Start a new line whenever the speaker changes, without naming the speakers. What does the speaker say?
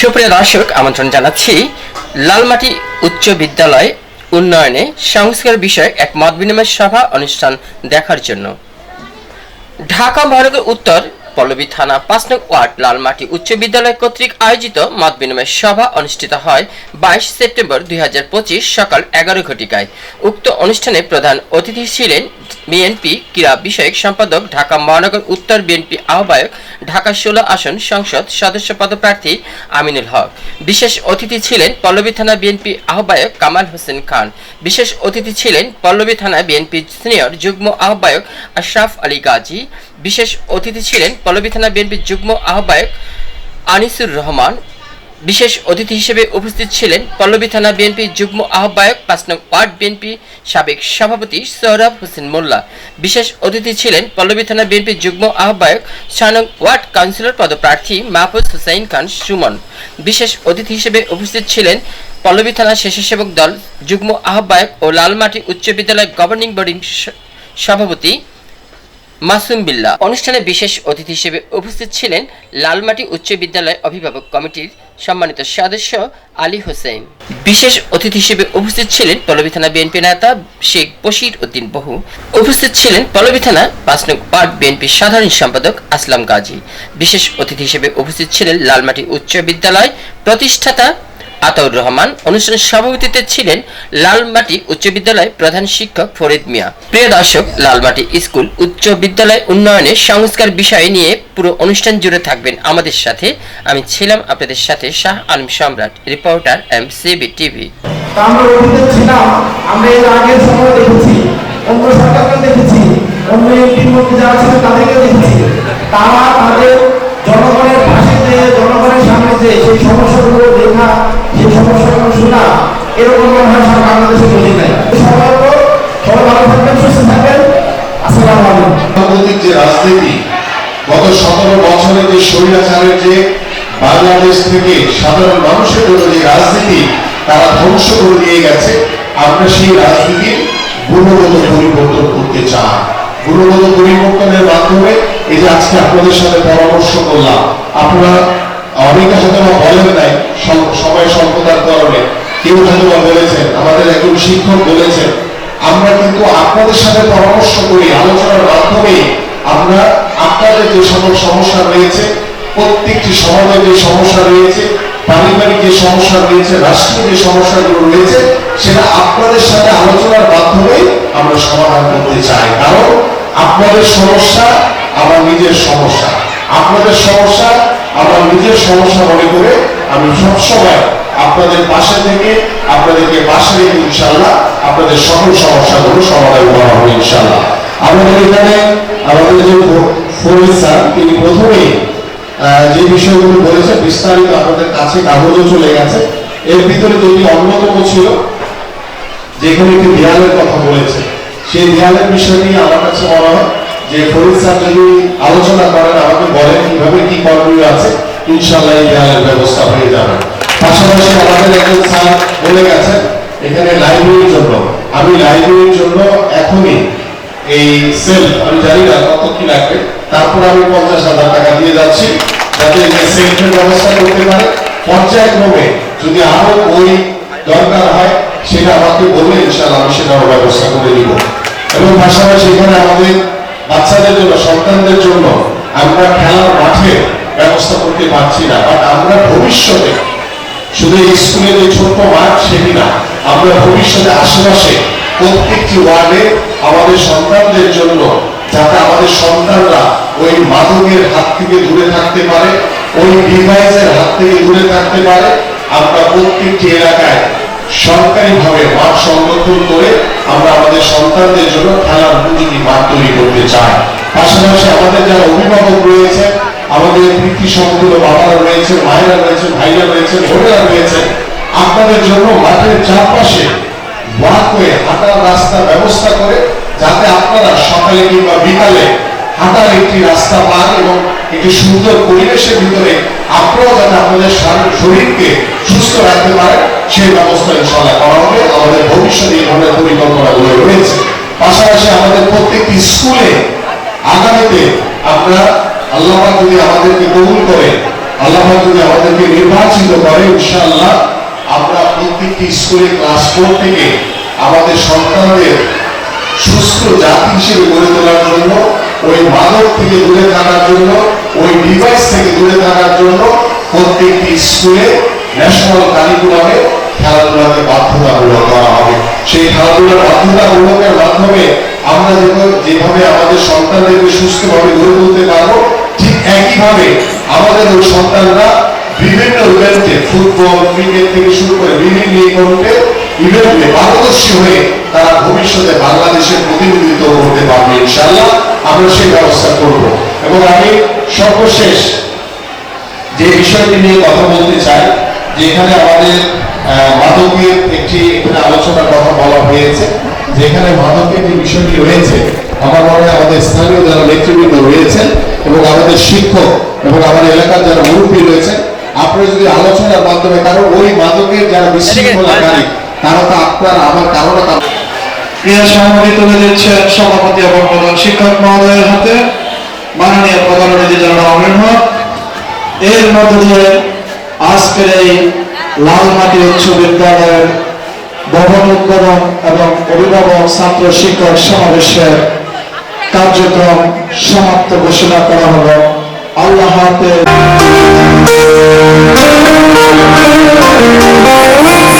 সুপ্রিয় দর্শক আমন্ত্রণ জানাচ্ছি লালমাটি উচ্চ বিদ্যালয় উন্নয়নে সংস্কার বিষয়ে এক মত বিনিময় সভা অনুষ্ঠান দেখার জন্য ঢাকা মহানগর উত্তর পল্লবী থানা পাঁচ নং ওয়ার্ড লালমাটি উচ্চ বিদ্যালয় কর্তৃক আয়োজিত মত বিনিময় সভা অনুষ্ঠিত হয় বাইশ সেপ্টেম্বর দুই সকাল এগারো ঘটিকায় উক্ত অনুষ্ঠানে প্রধান অতিথি ছিলেন বিএনপি ক্রীড়া বিষয়ক সম্পাদক ঢাকা মহানগর উত্তর বিএনপি আহ্বায়ক ঢাকা ষোলো আসন সংসদ সদস্য পদপ্রার্থী আমিনুল হক বিশেষ অতিথি ছিলেন পল্লবী থানা বিএনপি আহ্বায়ক কামাল হোসেন খান বিশেষ অতিথি ছিলেন পল্লবী থানা বিএনপি সিনিয়র যুগ্ম আহ্বায়ক আশরাফ আলী গাজী বিশেষ অতিথি ছিলেন পল্লবী থানা বিএনপির যুগ্ম আহ্বায়ক আনিসুর রহমান বিশেষ অতিথি হিসেবে উপস্থিত ছিলেন পল্লবী থানা বিএনপি যুগ্ম আহ্বায়ক পাঁচ নং ওয়ার্ড বিএনপি সাবেক সভাপতি সোহরাব হোসেন মোল্লা বিশেষ অতিথি ছিলেন পল্লবী থানা বিএনপির যুগ্ম আহ্বায়ক ছয় নং ওয়ার্ড কাউন্সিলর পদপ্রার্থী মাহফুজ হুসাইন খান সুমন বিশেষ অতিথি হিসেবে উপস্থিত ছিলেন পল্লবী থানা স্বেচ্ছাসেবক দল যুগ্ম আহ্বায়ক ও লালমাটি উচ্চ বিদ্যালয় গভর্নিং বোর্ডিং সভাপতি মাসুম বিল্লা অনুষ্ঠানে বিশেষ অতিথি হিসেবে উপস্থিত ছিলেন লালমাটি উচ্চ বিদ্যালয় অভিভাবক কমিটির সম্মানিত সদস্য আলী হোসেন বিশেষ অতিথি হিসেবে উপস্থিত ছিলেন পল্লবী থানা বিএনপি নেতা শেখ বশির উদ্দিন বহু উপস্থিত ছিলেন পল্লবী থানা নং পার্ক বিএনপির সাধারণ সম্পাদক আসলাম গাজী বিশেষ অতিথি হিসেবে উপস্থিত ছিলেন লালমাটি উচ্চ বিদ্যালয় প্রতিষ্ঠাতা আতাউর রহমান অনুষ্ঠান সভাপতিতে ছিলেন লালমাটি উচ্চ বিদ্যালয় প্রধান শিক্ষক ফরিদ মিয়া প্রিয় দর্শক লালমাটি স্কুল উচ্চ বিদ্যালয় উন্নয়নে সংস্কার বিষয় নিয়ে পুরো অনুষ্ঠান জুড়ে থাকবেন আমাদের সাথে আমি ছিলাম আপনাদের সাথে শাহ আলম সম্রাট রিপোর্টার এম সিবি টিভি
তারা তাদের জনগণের পাশে যে জনগণের সামনে যে সেই সমস্যা এরকম মনে বাংলাদেশে বলি নাই
রাজনীতি গত সতেরো বছরে যে বাংলাদেশ থেকে সাধারণ মানুষের যে রাজনীতি তারা ধ্বংস করে দিয়ে গেছে আমরা সেই রাজনীতির গুণগত পরিবর্তন করতে চাই গুণগত পরিবর্তনের মাধ্যমে এই যে আজকে আপনাদের সাথে পরামর্শ করলাম আপনারা অনেকে হয়তো বলেন নাই সময় স্বল্পতার কারণে কেউ হয়তো বলেছেন আমাদের একজন শিক্ষক বলেছেন আমরা কিন্তু আপনাদের সাথে পরামর্শ করি আলোচনার মাধ্যমে আমরা আপনাদের যে সকল সমস্যা রয়েছে প্রত্যেকটি সমাজে যে সমস্যা রয়েছে পারিবারিক যে সমস্যা রয়েছে রাষ্ট্রীয় যে সমস্যাগুলো রয়েছে সেটা আপনাদের সাথে আলোচনার মাধ্যমে আমরা সমাধান করতে চাই কারণ আপনাদের সমস্যা আমার নিজের সমস্যা আপনাদের সমস্যা আমার নিজের সমস্যা মনে করে আমি সবসময় আপনাদের পাশে থেকে আপনাদেরকে পাশে রেখে ইনশাল্লাহ আপনাদের সকল সমস্যাগুলো সমাধান করা হবে ইনশাল্লাহ আমাদের এখানে আমাদের যে ফরিদ স্যার তিনি প্রথমে যে বিষয়গুলো বলেছে বিস্তারিত আপনাদের কাছে কাগজও চলে গেছে এর ভিতরে যেটি অন্যতম ছিল যেখানে একটি দেয়ালের কথা বলেছে সেই দেয়ালের বিষয় নিয়ে আমার কাছে মনে হয় যে ফরিদ যদি আলোচনা করেন আমাকে বলেন কিভাবে কি করণীয় আছে ইনশাল্লাহ এই দেওয়ালের ব্যবস্থা হয়ে যাবে পাশাপাশি আমাদের একজন স্যার বলে গেছেন এখানে লাইব্রেরির জন্য আমি লাইব্রেরির জন্য এখনই এই সেল আমি জানি না কত কি লাগবে তারপর আমি পঞ্চাশ হাজার টাকা দিয়ে যাচ্ছি যাতে সেলফের ব্যবস্থা করতে পারে পর্যায়ক্রমে যদি আরো বই দরকার হয় সেটা আমাকে বলে ইনশাল্লাহ আমি সেটা ব্যবস্থা করে দিব এবং পাশাপাশি এখানে আমাদের বাচ্চাদের জন্য সন্তানদের জন্য আমরা খেলার মাঠে ব্যবস্থা করতে পারছি না বাট আমরা ভবিষ্যতে শুধু স্কুলের যে ছোট্ট মাঠ সেটি না আমরা ভবিষ্যতে আশেপাশে প্রত্যেকটি ওয়ার্ডে আমাদের সন্তানদের জন্য যাতে আমাদের সন্তানরা ওই মাদকের হাত থেকে দূরে থাকতে পারে ওই ডিভাইসের হাত থেকে দূরে থাকতে পারে আমরা প্রত্যেকটি এলাকায় সরকারিভাবে মাঠ সংরক্ষণ করে আমরা আমাদের সন্তানদের জন্য খেলার চায় পাশাপাশি আমাদের যারা অভিভাবক রয়েছে আমাদের বাবারা রয়েছে মায়েরা রয়েছে ভাইরা রয়েছে রয়েছে আপনাদের জন্য মাঠের চারপাশে ওয়াকওয়ে হাঁটার রাস্তা ব্যবস্থা করে যাতে আপনারা সকালে কিংবা বিকালে হাঁটার একটি রাস্তা পান এবং একটি সুন্দর পরিবেশের ভিতরে আপনারাও যাতে আপনাদের শরীরকে সুস্থ রাখতে পারে সেই ব্যবস্থা ইনশাল্লাহ করা হবে আমাদের ভবিষ্যতে এই পরিকল্পনাগুলো রয়েছে পাশাপাশি আমাদের প্রত্যেকটি স্কুলে আগামীতে আপনারা আল্লাহ যদি আমাদেরকে কবুল করে আল্লাহ যদি আমাদেরকে নির্বাচিত করে ইনশাআল্লাহ আমরা প্রত্যেকটি স্কুলে ক্লাস ফোর থেকে আমাদের সন্তানদের সুস্থ জাতি হিসেবে গড়ে তোলার জন্য ওই মাদক থেকে দূরে থাকার জন্য ওই ডিভাইস থেকে দূরে থাকার জন্য প্রত্যেকটি স্কুলে ন্যাশনাল কারিকুলামে খেলাধুলাকে বাধ্যতামূলক করা হবে সেই খেলাধুলার বাধ্যতামূলকের মাধ্যমে আমরা যেন যেভাবে আমাদের সন্তানদেরকে সুস্থভাবে গড়ে তুলতে পারবো ঠিক একইভাবে আমাদের ওই সন্তানরা বিভিন্ন ইভেন্টে ফুটবল ক্রিকেট থেকে শুরু করে বিভিন্ন ইভেন্টে ইভেন্টে পারদর্শী হয়ে তারা ভবিষ্যতে বাংলাদেশের প্রতিনিধিত্ব করতে পারবে ইনশাল্লাহ আমরা সেই ব্যবস্থা করব এবং আমি সর্বশেষ যে বিষয়টি নিয়ে কথা বলতে চাই যে এখানে আমাদের মাদকের একটি এখানে আলোচনার কথা বলা হয়েছে যেখানে মাদকের যে বিষয়টি রয়েছে আমার মনে আমাদের স্থানীয় যারা নেতৃবৃন্দ রয়েছেন এবং আমাদের শিক্ষক এবং আমার এলাকার যারা মুরব্বী রয়েছেন আপনারা যদি আলোচনার মাধ্যমে কারণ ওই মাদকের যারা বিশৃঙ্খলাকারী তারা তো আপনার আমার কারো না
সামগ্রী তুলে দিচ্ছেন সভাপতি এবং প্রধান শিক্ষক মহোদয়ের হাতে মাননীয় প্রধান অতিথি জনাব আমিন এর মধ্য আজকের এই লালমাটি উচ্চ বিদ্যালয়ের ভবন উদ্বোধন এবং অভিভাবক ছাত্র শিক্ষক সমাবেশের কার্যক্রম সমাপ্ত ঘোষণা করা হল আল্লাহ